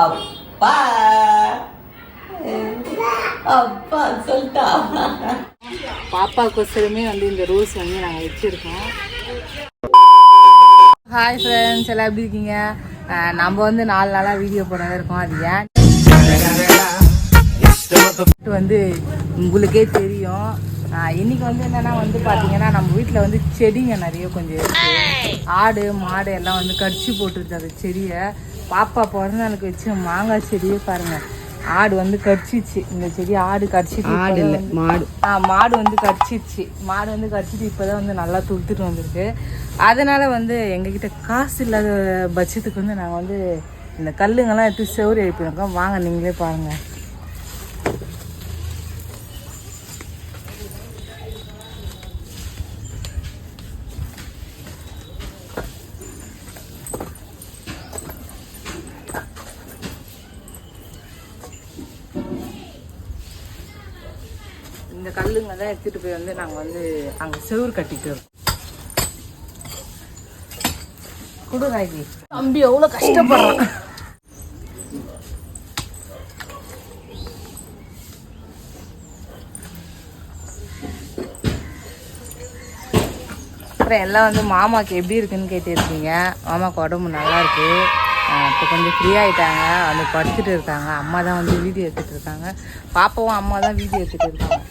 அப்பா. அப்பா சொல்லிட்டா. பாப்பாக்கோசரமே வந்து இந்த ரோஸ் வந்து நாங்கள் வச்சுருக்கோம். ஹாய் ஃப்ரெண்ட்ஸ் எல்லாம் எப்படி இருக்கீங்க? நம்ம வந்து நாலு நாளாக வீடியோ போடாத இருக்கோம். அது ஏன்? வந்து உங்களுக்கே தெரியும். இன்னைக்கு வந்து என்னன்னா வந்து பார்த்தீங்கன்னா நம்ம வீட்டில் வந்து செடிங்க நிறைய கொஞ்சம் ஆடு மாடு எல்லாம் வந்து கடிச்சு போட்டுருது அந்த செடியை. பாப்பா பிறந்த நாளுக்கு வச்சு மாங்காய் செடியே பாருங்க. ஆடு வந்து கடிச்சிச்சு இந்த செடி ஆடு கடிச்சிட்டு ஆடு இல்லை மாடு. ஆ மாடு வந்து கடிச்சிருச்சு. மாடு வந்து கடிச்சிட்டு இப்போதான் வந்து நல்லா துளுத்துட்டு வந்திருக்கு. அதனால வந்து எங்ககிட்ட காசு இல்லாத பட்சத்துக்கு வந்து நாங்கள் வந்து இந்த கல்லுங்கெல்லாம் எடுத்து செவரு எழுப்பியிருக்கோம் வாங்க நீங்களே பாருங்க. இந்த கல்லுங்க தான் எடுத்துட்டு போய் வந்து நாங்கள் வந்து அங்கே செவுரு கட்டிட்டு இருக்கோம் குடு ராகி. தம்பி எவ்வளோ கஷ்டப்படுறான். அப்புறம் எல்லாம் வந்து மாமாக்கு எப்படி இருக்குன்னு கேட்டிருக்கீங்க. மாமாக்கு உடம்பு நல்லா இருக்கு. இப்போ கொஞ்சம் ஃப்ரீ ஆயிட்டாங்க. வந்து படுத்துட்டு இருக்காங்க. அம்மா தான் வந்து வீடியோ எடுத்துட்டு இருக்காங்க. பாப்பாவும் அம்மா தான் வீடியோ எடுத்துட்டு இருக்காங்க.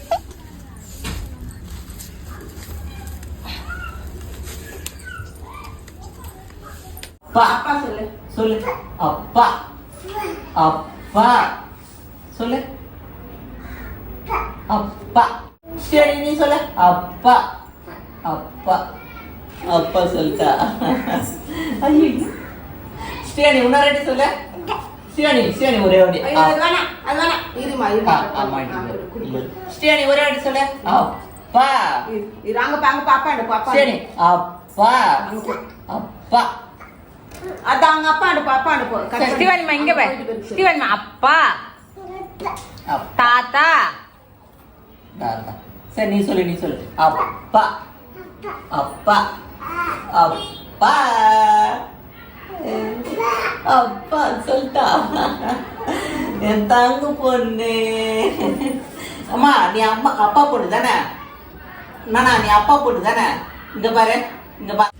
அப்பா சொல்லு. சொல்லு. அப்பா. அப்பா. சொல்லு. அப்பா. சரி நீ சொல்லு. அப்பா. அப்பா. அப்பா சொல்லிட்டா. ஐயோ. ஸ்ரீயாணி இன்னொரு சொல்லு. ஸ்ரீயாணி ஸ்ரீயாணி ஒரே வாட்டி. ஸ்ரீயாணி ஒரே வாட்டி சொல்லு. அப்பா. ஸ்ரீயாணி அப்பா. அப்பா. ஸ்ரீவாணிமா இங்க போய் ஸ்ரீவாணிமா அப்பா அப்பா தாத்தா தாத்தா சரி நீ சொல்லு நீ சொல்லு அப்பா அப்பா அப்பா அப்பா சொல்லிட்டா என் தங்க பொண்ணு அம்மா நீ அம்மா அப்பா பொண்ணு தானே நானா நீ அப்பா பொண்ணு தானே இங்க பாரு இங்க பாரு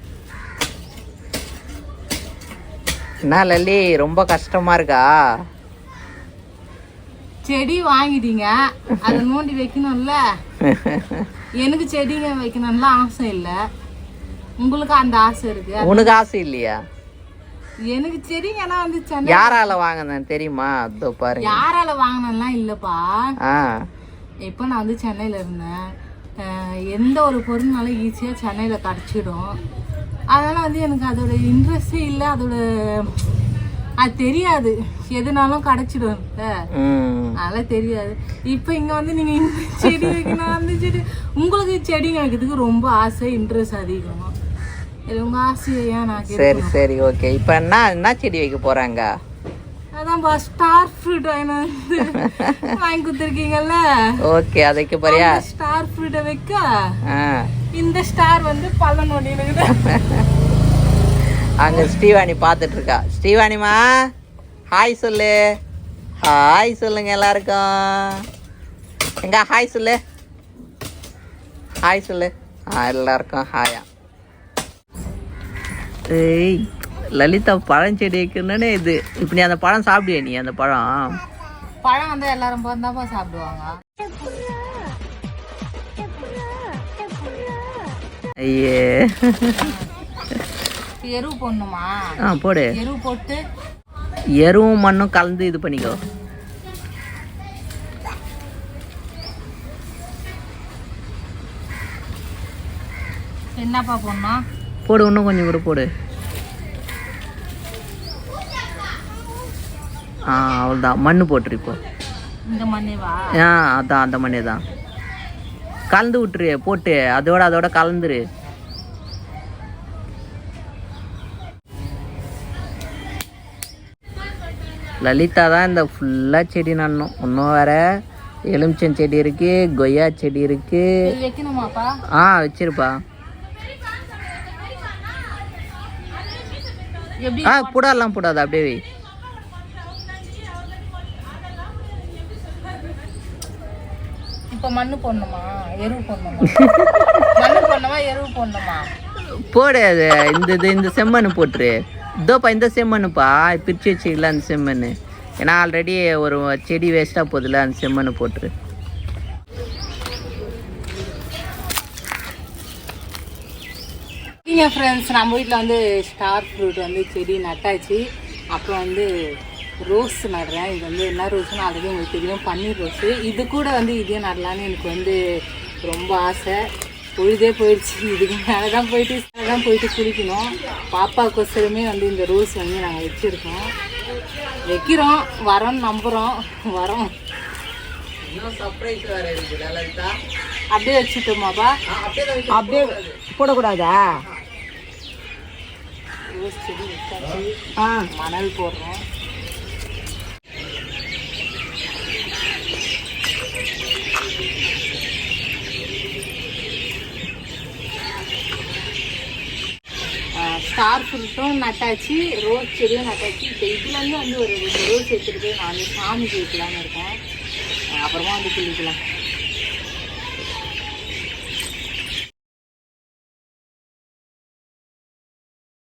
என்ன லல்லி ரொம்ப கஷ்டமா இருக்கா? செடி வாங்கிட்டீங்க. அதை நோண்டி வைக்கணும்ல? எனக்கு செடிங்க வைக்கணும்ல ஆசை இல்ல. உங்களுக்கு அந்த ஆசை இருக்கு. உனக்கு ஆசை இல்லையா? எனக்கு செடிங்கன்னா வந்து யாரால வாங்கினேன் தெரியுமா? அதோ பாருங்க. யாரால வாங்கினலாம் இல்லப்பா. இப்போ நான் வந்து சென்னையில் இருந்தேன். எந்த ஒரு பொருள்னாலும் ஈஸியாக சென்னையில் கிடச்சிடும் அதனால் வந்து எனக்கு அதோட இன்ட்ரெஸ்டே இல்லை அதோட அது தெரியாது. எதுனாலும் கிடச்சிடும் அதெல்லாம் தெரியாது. இப்போ இங்கே வந்து நீங்கள் செடி வைக்கணும் அந்த செடி உங்களுக்கு செடிங்க வைக்கிறதுக்கு ரொம்ப ஆசை இன்ட்ரெஸ்ட் அதிகம். இது உங்கள் ஆசையை ஏன் நான் சரி சரி ஓகே இப்போ என்ன என்ன செடி வைக்க போறாங்க? அதான்ப்பா ஸ்டார் ஃப்ரூட் வந்து வாங்கி கொடுத்துருக்கீங்கல்ல? ஓகே அதை வைக்க போறியா ஸ்டார் ஃப்ரூட்டை வைக்க இந்த ஸ்டார் வந்து பள்ளம் நோண்டினுக்குது. அங்க ஸ்ரீவாணி பார்த்துட்டு இருக்கா ஸ்ரீவாணிமா ஹாய் சொல்லு. ஹாய் சொல்லுங்க எல்லாருக்கும். எங்க ஹாய் சொல்லு. ஹாய் சொல்லு. எல்லாருக்கும் ஹாயா ஏய். லலிதா பழஞ்செடி வைக்கணுன்னே இது. இப்போ நீ அந்த பழம் சாப்பிடுவியா நீ அந்த பழம்? பழம் வந்து எல்லாரும் பிறந்தாப்பா சாப்பிடுவாங்க. ஐயே. எரு போடணுமா? ஆ போடு. எரு போட்டு. எருவும் மண்ணும் கலந்து இது பண்ணிக்கோ. என்னப்பா போடணும்? போடு இன்னும் கொஞ்சம் கூட போடு. ஆ அவ்வளோதான் மண் போட்டுரு இப்போ இந்த மண்ணேவா? ஆ அதான் அந்த மண்ணே தான் கலந்து விட்டுரு போட்டு அதோட அதோட கலந்துரு. லலிதா தான் இந்த ஃபுல்லாக செடி நடணும். இன்னும் வேற எலுமிச்சம் செடி இருக்கு கொய்யா செடி இருக்கு. ஆ வச்சிருப்பா. ஆ புடாலாம் புடாது அப்படியே இப்போ மண்ணு போடணுமா? எருவு போடணுமா? மண்ணு போடணுமா எருவு போடணுமா? போடு அது. இந்த இது இந்த செம்மண்ணு போட்டுரு. இதோப்பா இந்த செம்மண்ணுப்பா. பிரித்து வச்சுக்கல அந்த செம்மண்ணு. ஏன்னா ஆல்ரெடி ஒரு செடி வேஸ்ட்டாக போகுதுல அந்த செம்மண்ணு போட்டுரு. ஃப்ரெண்ட்ஸ் நம்ம வீட்டில் வந்து ஸ்டார் ஃப்ரூட் வந்து செடி நட்டாச்சு. அப்புறம் வந்து ரோஸ் நடுறேன் இது வந்து என்ன ரோஸ்னு ஆல்ரெடி உங்களுக்கு தெரியும். பன்னீர் ரோஸு இது கூட வந்து இதே நடலான்னு எனக்கு வந்து ரொம்ப ஆசை. பொழுதே போயிடுச்சு. இதுக்கு மேலே தான் போயிட்டு மேலே தான் போயிட்டு குளிக்கணும். பாப்பாவுக்கோசரமே வந்து இந்த ரோஸ் வந்து நாங்கள் வச்சுருக்கோம். வைக்கிறோம். வரோன்னு நம்புகிறோம் வரோம். அப்படியே வச்சுட்டோமாப்பா அப்படியே போடக்கூடாதா. ரோஸ் செடி மணல் போடுறோம். ஸ்டார் ஃப்ரூட்டும் நட்டாச்சு ரோஸ் செடியும் நட்டாச்சு. இப்போ இதுலேருந்து வந்து ஒரு ரெண்டு ரோஸ் எடுத்துகிட்டு போய் நான் வந்து சாமிக்கு வைக்கலான்னு இருக்கேன். அப்புறமா வந்து குளிக்கலாம்